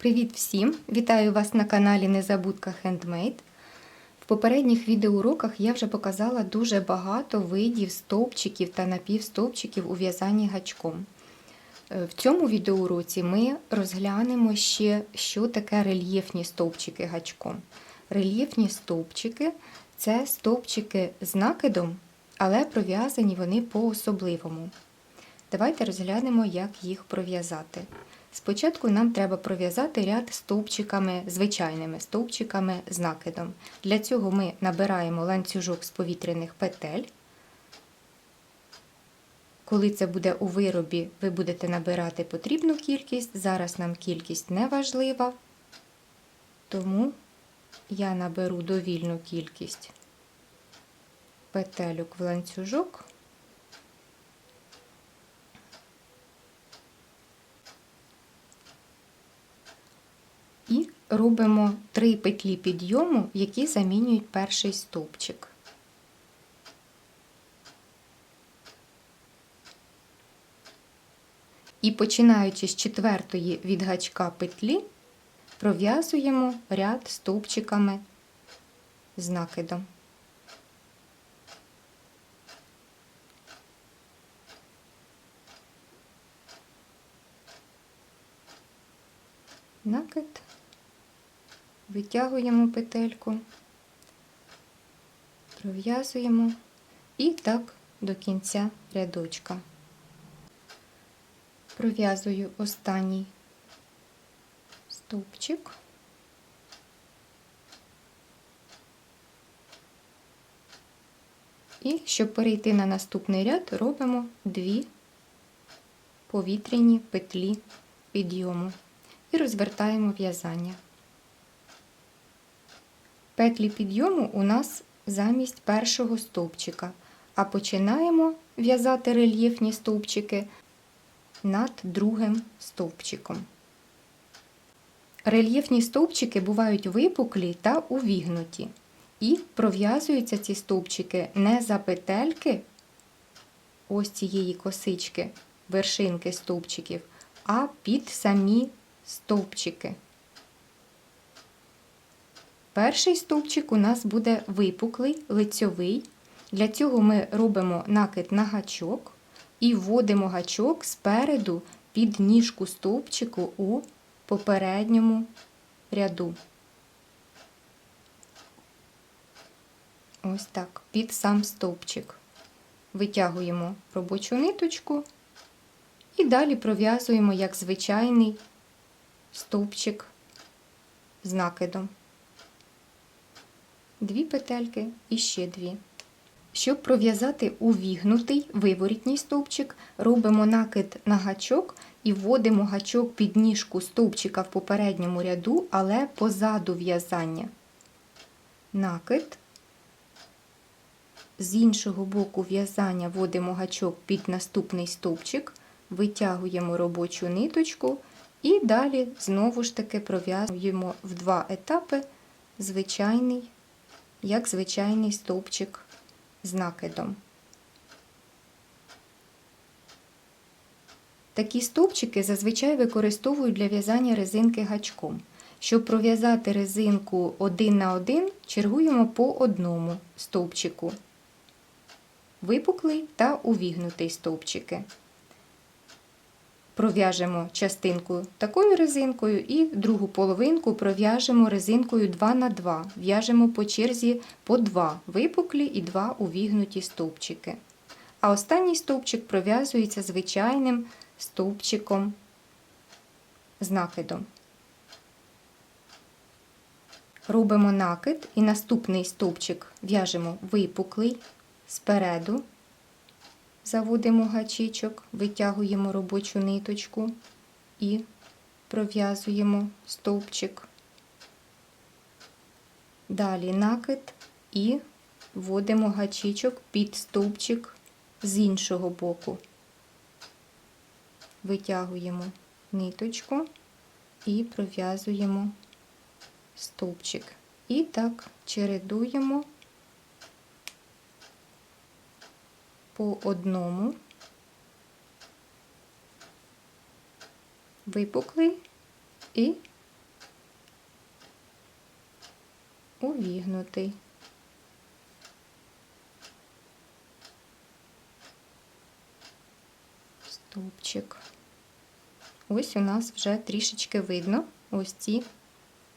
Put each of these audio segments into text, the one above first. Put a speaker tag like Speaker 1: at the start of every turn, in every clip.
Speaker 1: Привіт всім! Вітаю вас на каналі Незабудка Handmade. В попередніх відеоуроках я вже показала дуже багато видів стовпчиків та напівстовпчиків у в'язанні гачком. Е, В цьому відеоуроці ми розглянемо ще, що таке рельєфні стовпчики гачком. Рельєфні стовпчики це стовпчики з накидом, але пров'язані вони по-особливому. Давайте розглянемо, як їх пров'язати. Спочатку нам треба пров'язати ряд стовпчиками, звичайними стовпчиками з накидом. Для цього ми набираємо ланцюжок з повітряних петель. Коли це буде у виробі, ви будете набирати потрібну кількість. Зараз нам кількість не важлива, тому я наберу довільну кількість петельок в ланцюжок. І робимо три петлі підйому, які замінюють перший стовпчик. І починаючи з четвертої від гачка петлі, пров'язуємо ряд стовпчиками з накидом. Накид, витягуємо петельку, пров'язуємо і так до кінця рядочка. Пров'язую останній стовпчик. І щоб перейти на наступний ряд, робимо дві повітряні петлі підйому і розвертаємо в'язання. Петлі підйому у нас замість першого стовпчика, а починаємо в'язати рельєфні стовпчики над другим стовпчиком. Рельєфні стовпчики бувають випуклі та увігнуті. І пров'язуються ці стовпчики не за петельки ось цієї косички, вершинки стовпчиків, а під самі стовпчики. Перший стовпчик у нас буде випуклий, лицьовий. Для цього ми робимо накид на гачок і вводимо гачок спереду під ніжку стовпчику у попередньому ряду. Ось так, під сам стовпчик. Витягуємо робочу ниточку і далі пров'язуємо як звичайний стовпчик з накидом. Дві петельки і ще дві. Щоб пров'язати увігнутий виворітній стовпчик, робимо накид на гачок і вводимо гачок під ніжку стовпчика в попередньому ряду, але позаду в'язання. Накид. З іншого боку в'язання вводимо гачок під наступний стовпчик, витягуємо робочу ниточку і далі знову ж таки пров'язуємо в два етапи звичайний, як звичайний стовпчик з накидом. Такі стовпчики зазвичай використовують для в'язання резинки гачком. Щоб пров'язати резинку один на один, чергуємо по одному стовпчику. Випуклий та увігнутий стовпчики. Пров'яжемо частинку такою резинкою і другу половинку пров'яжемо резинкою 2 на 2 В'яжемо по черзі по 2 випуклі і 2 увігнуті стовпчики. А останній стовпчик пров'язується звичайним стовпчиком з накидом. Робимо накид і наступний стовпчик в'яжемо випуклий спереду. Заводимо гачичок, витягуємо робочу ниточку і пров'язуємо стовпчик. Далі накид і вводимо гачичок під стовпчик з іншого боку. Витягуємо ниточку і пров'язуємо стовпчик. І так чередуємо по одному випуклий і увігнутий. стопчик. Ось у нас вже трішечки видно ось ці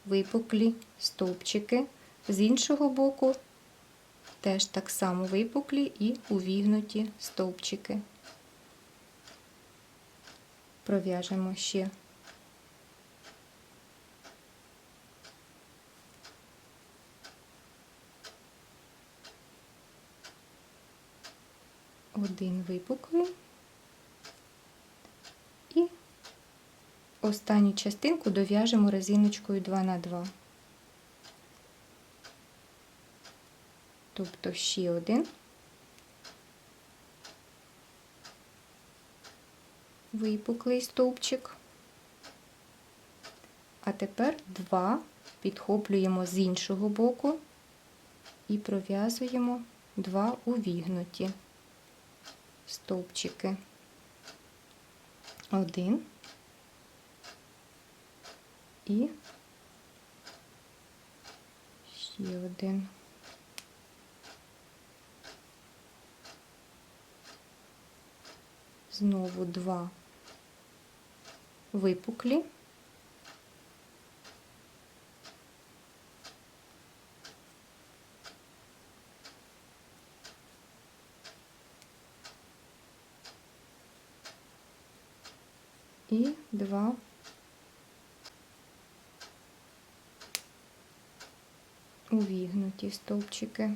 Speaker 1: випуклі стовпчики. З іншого боку теж так само випуклі і увігнуті стовпчики. Пров'яжемо ще. Один випуклий. І останню частинку дов'яжемо резиночкою 2 на 2 Тобто ще один випуклий стовпчик. А тепер два підхоплюємо з іншого боку і пров'язуємо два увігнуті стовпчики. Один і ще один. Знову два випуклі. І два увігнуті стовпчики.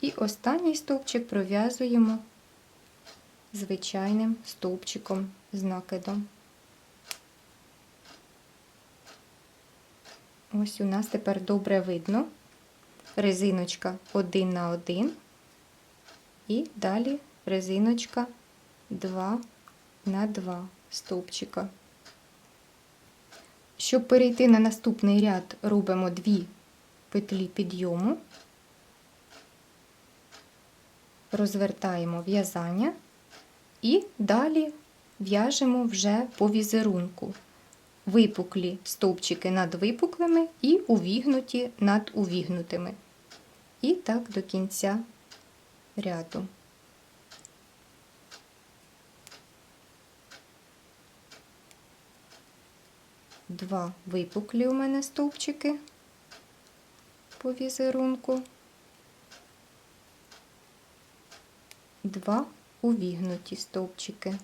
Speaker 1: І останній стовпчик пров'язуємо звичайним стовпчиком з накидом. Ось у нас тепер добре видно резиночка 1 на 1 і далі резиночка 2 на 2 стовпчика. Щоб перейти на наступний ряд, робимо 2 петлі підйому, розвертаємо в'язання і далі в'яжемо вже по візерунку випуклі стовпчики над випуклими і увігнуті над увігнутими. І так до кінця ряду. Два випуклі у мене стовпчики по візерунку, два увігнуті стовпчики.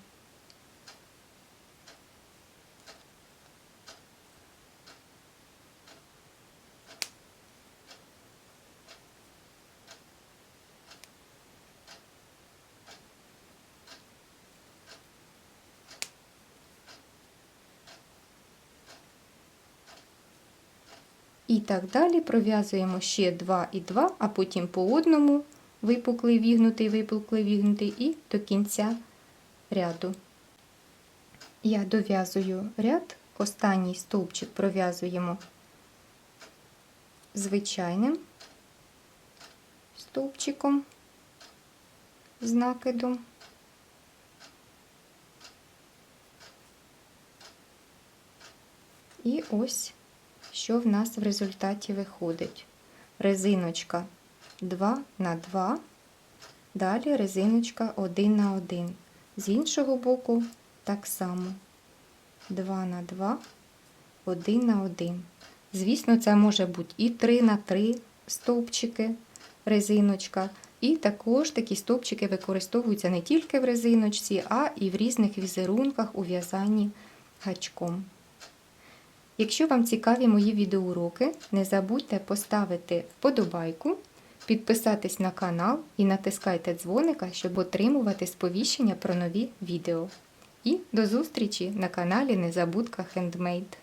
Speaker 1: І так далі пров'язуємо ще 2 і 2, а потім по одному випуклий вігнутий, випуклий вігнутий і до кінця ряду. Я дов'язую ряд, останній стовпчик пров'язуємо звичайним стовпчиком з накидом. І ось що в нас в результаті виходить. Резиночка 2 на 2, далі резиночка 1 на 1. З іншого боку так само 2 на 2, 1 на 1. Звісно, це може бути і 3 на 3 стовпчики резиночка. І також такі стовпчики використовуються не тільки в резиночці, а і в різних візерунках у в'язанні гачком. Якщо вам цікаві мої відеоуроки, не забудьте поставити вподобайку, підписатись на канал і натискайте дзвоника, щоб отримувати сповіщення про нові відео. І до зустрічі на каналі Незабудка Хендмейд.